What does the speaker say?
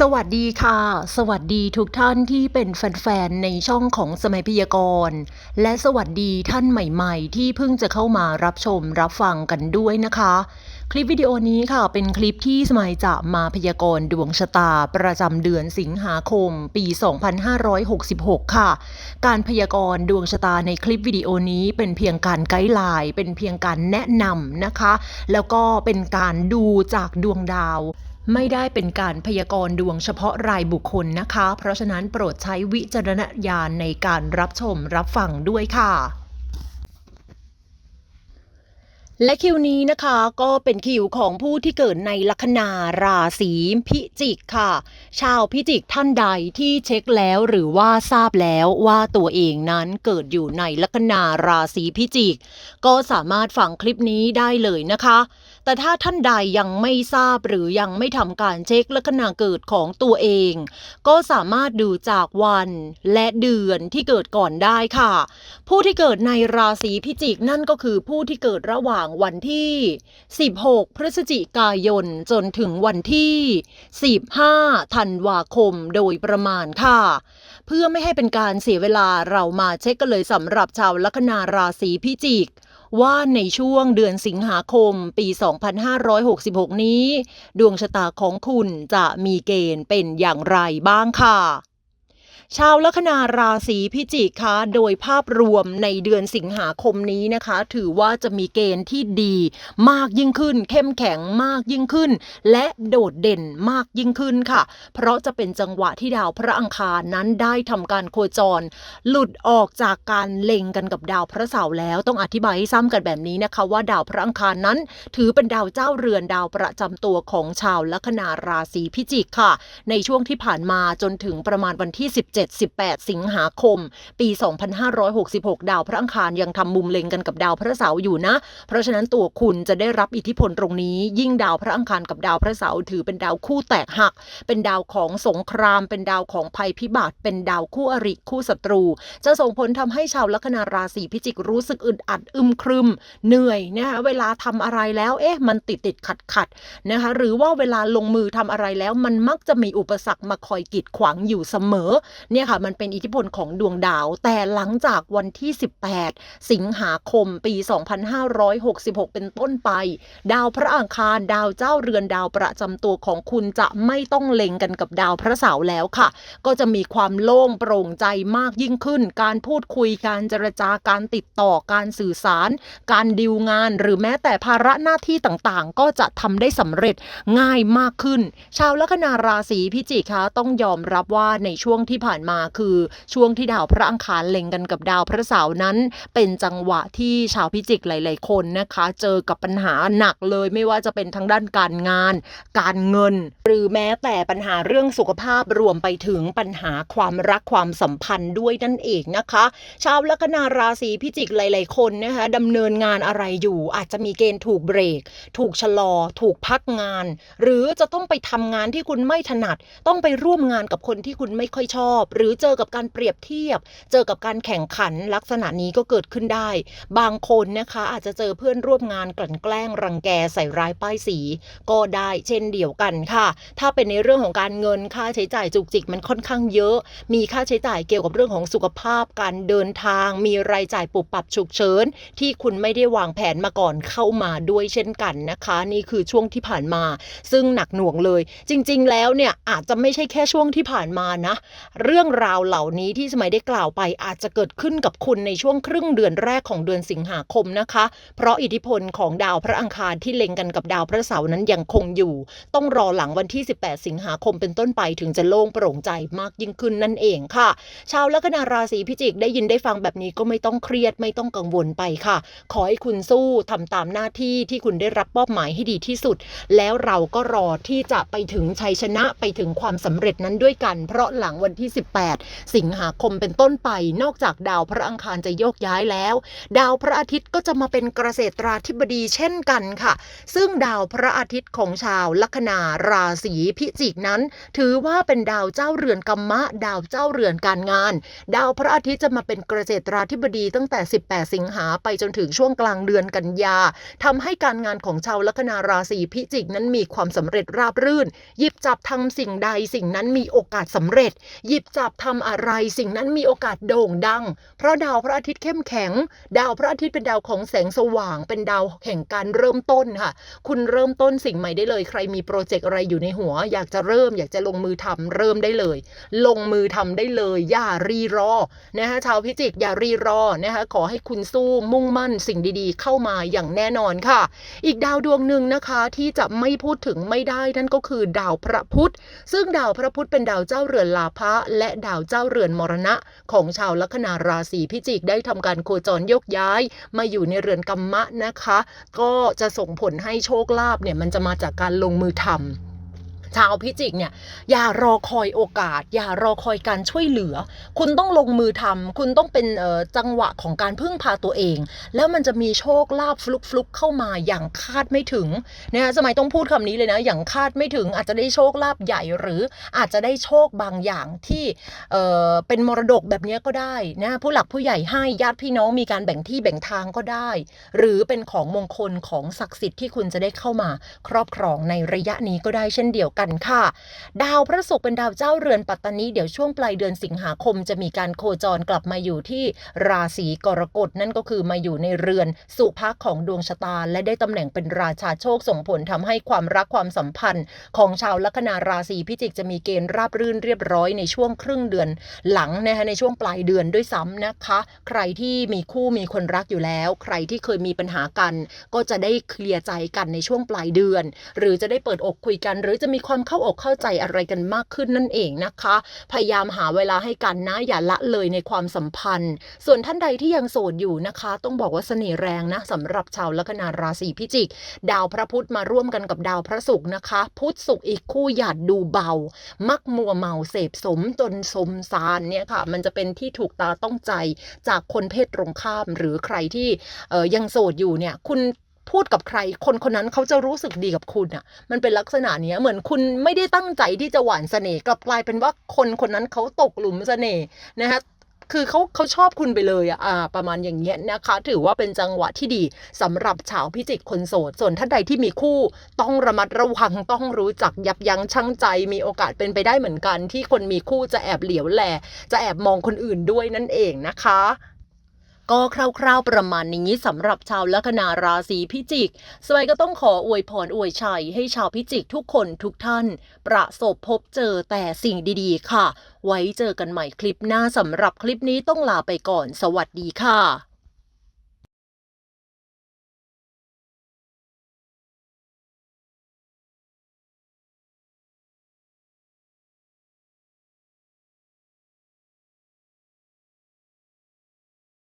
สวัสดีค่ะ สวัสดีทุกท่านที่เป็นแฟนๆ ในช่องของสมัยพยากรณ์และสวัสดีท่านใหม่ๆ ที่เพิ่งจะเข้ามารับชมรับฟังกันด้วยนะคะ คลิปวิดีโอนี้ค่ะ เป็นคลิปที่สมัยจะมาพยากรณ์ดวงชะตาประจำเดือนสิงหาคม ปี 2566 ค่ะ การพยากรณ์ดวงชะตาในคลิปวิดีโอนี้เป็นเพียงการไกด์ไลน์เป็นเพียงการแนะนำนะคะ แล้วก็เป็นการดูจากดวงดาว ไม่ได้เป็นการพยากรณ์ดวงเฉพาะรายบุคคลนะคะ เพราะฉะนั้นโปรดใช้วิจารณญาณในการรับชมรับฟังด้วยค่ะ และคิวนี้นะคะก็เป็นคิวของผู้ที่เกิดในลัคนาราศีพิจิกค่ะ ชาวพิจิกท่านใดที่เช็คแล้วหรือว่าทราบแล้วว่าตัวเองนั้นเกิดอยู่ในลัคนาราศีพิจิก ก็สามารถฟังคลิปนี้ได้เลยนะคะ แต่ถ้าท่านใดยังไม่ทราบหรือยังไม่ทำการเช็คลัคนาเกิดของตัวเอง ก็สามารถดูจากวันและเดือนที่เกิดก่อนได้ค่ะ ผู้ที่เกิดในราศีพิจิกนั่นก็คือผู้ที่เกิดระหว่างวันที่ 16 พฤศจิกายนจนถึงวันที่ 15 ธันวาคมโดยประมาณค่ะ เพื่อไม่ให้เป็นการเสียเวลาเรามาเช็คกันเลยสำหรับชาวลัคนาราศีพิจิก ว่าในช่วงเดือนสิงหาคมปี 2566 นี้ ดวงชะตาของคุณจะมีเกณฑ์เป็นอย่างไรบ้างค่ะ ชาวลัคนาราศีพิจิกคะโดยภาพรวมในเดือนสิงหาคมนี้นะคะ ถือว่าจะมีเกณฑ์ที่ดีมากยิ่งขึ้น เข้มแข็งมากยิ่งขึ้น และโดดเด่นมากยิ่งขึ้นค่ะ เพราะจะเป็นจังหวะที่ดาวพระอังคารนั้นได้ทำการโคจร หลุดออกจากการเล็งกันกับดาวพระเสาร์แล้วต้องอธิบายให้ซ้ำกันแบบนี้นะคะ ว่าดาวพระอังคารนั้น ถือเป็นดาวเจ้าเรือนดาวประจำตัวของชาวลัคนาราศีพิจิกค่ะ ในช่วงที่ผ่านมาจนถึงประมาณวันที่17-18 สิงหาคม ปี 2566 ดาวพระอังคารยังทำมุมเล็งกันกับดาวพระเสาร์อยู่นะ เพราะฉะนั้นตัวคุณจะได้รับอิทธิพลตรงนี้ ยิ่งดาวพระอังคารกับดาวพระเสาร์ถือเป็นดาวคู่แตกหัก เป็นดาวของสงคราม เป็นดาวของภัยพิบัติ เป็นดาวคู่อริคู่ศัตรู จะส่งผลทำให้ชาวลัคนาราศีพิจิกรู้สึกอึดอัดอึมครึม เหนื่อยนะคะเวลาทำอะไรแล้ว เอ๊ะ มันติดติดขัดขัดนะคะหรือว่าเวลาลงมือทำอะไรแล้วมันมักจะมีอุปสรรคมาคอยกีดขวางอยู่เสมอเนี่ยค่ะมันเป็นอิทธิพลของดวงดาว แต่หลังจากวันที่ 18 สิงหาคมปี 2566 เป็นต้นไป ดาวพระอังคารดาวเจ้าเรือนดาวประจำตัวของคุณจะไม่ต้องเล็งกันกับดาวพระเสาร์แล้วค่ะ ก็จะมีความโล่งโปร่งใจมากยิ่งขึ้น การพูดคุยการเจรจาการติดต่อการสื่อสาร การดิวงาน หรือแม้แต่ภาระหน้าที่ต่างๆ ก็จะทำได้สำเร็จง่ายมากขึ้น ชาวลัคนาราศีพิจิกคะต้องยอมรับว่าในช่วงที่ผ่านมาคือช่วงที่ดาวพระอังคารเล็งกันกับดาวพระเสาร์นั้น เป็นจังหวะที่ชาวพิจิกหลาย ๆ คนนะคะ เจอกับปัญหาหนักเลยไม่ว่าจะเป็นทั้งด้านการงาน การเงิน หรือแม้แต่ปัญหาเรื่องสุขภาพรวมไปถึงปัญหาความรักความสัมพันธ์ด้วยนั่นเองนะคะ ชาวลัคนาราศีพิจิกหลาย ๆ คนนะคะดำเนินงานอะไรอยู่อาจจะมีเกณฑ์ถูกเบรก ถูกชะลอ ถูกพักงาน หรือจะต้องไปทำงานที่คุณไม่ถนัด ต้องไปร่วมงานกับคนที่คุณไม่ค่อยชอบหรือเจอกับการเปรียบเทียบ เจอกับการแข่งขันลักษณะนี้ก็เกิดขึ้นได้ บางคนนะคะอาจจะเจอเพื่อนร่วมงานกลั่นแกล้งรังแกใส่ร้ายป้ายสี ก็ได้เช่นเดียวกันค่ะ ถ้าเป็นในเรื่องของการเงินค่าใช้จ่ายจุกจิกมันค่อนข้างเยอะ มีค่าใช้จ่ายเกี่ยวกับเรื่องของสุขภาพ การเดินทาง มีรายจ่ายปุบปับฉุกเฉินที่คุณไม่ได้วางแผนมาก่อนเข้ามาด้วยเช่นกันนะคะ นี่คือช่วงที่ผ่านมา ซึ่งหนักหน่วงเลย จริง ๆ แล้วเนี่ยอาจจะไม่ใช่แค่ช่วงที่ผ่านมานะเรื่องราวเหล่านี้ที่สมัยได้กล่าวไปอาจจะเกิดขึ้นกับคุณในช่วงครึ่งเดือนแรกของเดือนสิงหาคมนะคะ เพราะอิทธิพลของดาวพระอังคารที่เล็งกันกับดาวพระเสาร์นั้นยังคงอยู่ ต้องรอหลังวันที่ 18 สิงหาคมเป็นต้นไปถึงจะโล่งโปร่งใจมากยิ่งขึ้นนั่นเองค่ะ ชาวลัคนาราศีพิจิกได้ยินได้ฟังแบบนี้ก็ไม่ต้องเครียดไม่ต้องกังวลไปค่ะ ขอให้คุณสู้ทำตามหน้าที่ที่คุณได้รับมอบหมายให้ดีที่สุด แล้วเราก็รอที่จะไปถึงชัยชนะไปถึงความสำเร็จนั้นด้วยกัน เพราะหลังวันที่18 สิงหาคมเป็นต้นไป นอกจากดาวพระอังคารจะโยกย้ายแล้ว ดาวพระอาทิตย์ก็จะมาเป็นเกษตราธิบดีเช่นกันค่ะ ซึ่งดาวพระอาทิตย์ของชาวลัคนาราศีพิจิกนั้น ถือว่าเป็นดาวเจ้าเรือนกรรมะ ดาวเจ้าเรือนการงาน ดาวพระอาทิตย์จะมาเป็นเกษตราธิบดีตั้งแต่ 18 สิงหาไปจนถึงช่วงกลางเดือนกันยาทำให้การงานของชาวลัคนาราศีพิจิกนั้นมีความสำเร็จราบรื่น หยิบจับทำสิ่งใดสิ่งนั้นมีโอกาสสำเร็จ หยิบจับทำอะไรสิ่งนั้นมีโอกาสโด่งดัง เพราะดาวพระอาทิตย์เข้มแข็ง ดาวพระอาทิตย์เป็นดาวของแสงสว่าง เป็นดาวแห่งการเริ่มต้นค่ะ คุณเริ่มต้นสิ่งใหม่ได้เลย ใครมีโปรเจกต์อะไรอยู่ในหัว อยากจะเริ่มอยากจะลงมือทำเริ่มได้เลย ลงมือทำได้เลย อย่ารีรอนะคะชาวพิจิกอย่ารีรอนะคะขอให้คุณสู้มุ่งมั่นสิ่งดีๆ เข้ามาอย่างแน่นอนค่ะ อีกดาวดวงหนึ่งนะคะที่จะไม่พูดถึงไม่ได้นั่นก็คือดาวพระพุธ ซึ่งดาวพระพุธเป็นดาวเจ้าเรือนลาภะและดาวเจ้าเรือนมรณะ ของชาวลัคนาราศีพิจิกได้ทำการโคจรยกย้าย มาอยู่ในเรือนกรรมะนะคะ ก็จะส่งผลให้โชคลาภเนี่ยมันจะมาจากการลงมือทำ ชาวพิจิกเนี่ยอย่ารอคอยโอกาส อย่ารอคอยการช่วยเหลือ คุณต้องลงมือทำคุณต้องเป็นจังหวะของการพึ่งพาตัวเอง แล้วมันจะมีโชคลาภฟลุกฟลุกเข้ามาอย่างคาดไม่ถึงนะสมัยต้องพูดคำนี้เลยนะอย่างคาดไม่ถึงอาจจะได้โชคลาภใหญ่หรืออาจจะได้โชคบางอย่างที่เเป็นมรดกแบบนี้ก็ได้นะผู้หลักผู้ใหญ่ให้ญาติพี่น้องมีการแบ่งที่แบ่งทางก็ได้ หรือเป็นของมงคลของศักดิ์สิทธิ์ที่คุณจะได้เข้ามาครอบครองในระยะนี้ก็ได้เช่นเดียวกันค่ะ ดาวพระศุกร์เป็นดาวเจ้าเรือนปัตตานีเดี๋ยวช่วงปลายเดือนสิงหาคมจะมีการโคจรกลับมาอยู่ที่ราศีกรกฎนั่นก็คือมาอยู่ในเรือนสุภาของดวงชะตา และได้ตำแหน่งเป็นราชาโชคส่งผลทำให้ความรักความสัมพันธ์ ของชาวลัคนาราศีพิจิกจะมีเกณฑ์ราบรื่นเรียบร้อยในช่วงครึ่งเดือนหลังนะคะในช่วงปลายเดือนด้วยซ้ำนะคะ ใครที่มีคู่มีคนรักอยู่แล้ว ใครที่เคยมีปัญหากัน ก็จะได้เคลียร์ใจกันในช่วงปลายเดือน หรือจะได้เปิดอกคุยกัน หรือจะมีความเข้าอกเข้าใจอะไรกันมากขึ้นนั่นเองนะคะ พยายามหาเวลาให้กันนะอย่าละเลยในความสัมพันธ์ ส่วนท่านใดที่ยังโสดอยู่นะคะ ต้องบอกว่าเสน่ห์แรงนะสำหรับชาวลัคนาราศีพิจิก ดาวพระพุธมาร่วมกันกับดาวพระศุกร์นะคะ พุธศุกร์อีกคู่หยาดดูเบา มักมัวเมาเสพสมจนสมซานเนี่ยค่ะ มันจะเป็นที่ถูกตาต้องใจจากคนเพศตรงข้าม หรือใครที่เอ่อยังโสดอยู่เนี่ยคุณ พูดกับใคร คนคนนั้นเขาจะรู้สึกดีกับคุณอะ มันเป็นลักษณะเนี้ยเหมือนคุณไม่ได้ตั้งใจที่จะหวานเสน่ห์กลับกลายเป็นว่าคนคนนั้นเขาตกหลุมเสน่ห์นะคะคือเขาเขาชอบคุณไปเลยอะอ่าประมาณอย่างเงี้ยนะคะ ถือว่าเป็นจังหวะที่ดีสำหรับชาวพิจิกคนโสด ส่วนท่านใดที่มีคู่ ต้องระมัดระวังต้องรู้จักยับยั้งชั่งใจ มีโอกาสเป็นไปได้เหมือนกัน ที่คนมีคู่จะแอบเหลียวแลจะแอบมองคนอื่นด้วยนั่นเองนะคะ ก็คร่าวๆประมาณนี้สำหรับชาวลัคนาราศีพิจิกสวัยก็ต้องขออวยพรอวยชัยให้ชาวพิจิกทุกคนทุกท่าน ประสบพบเจอแต่สิ่งดีๆ ค่ะ ไว้เจอกันใหม่คลิปหน้าสำหรับคลิปนี้ต้องลาไปก่อน สวัสดีค่ะ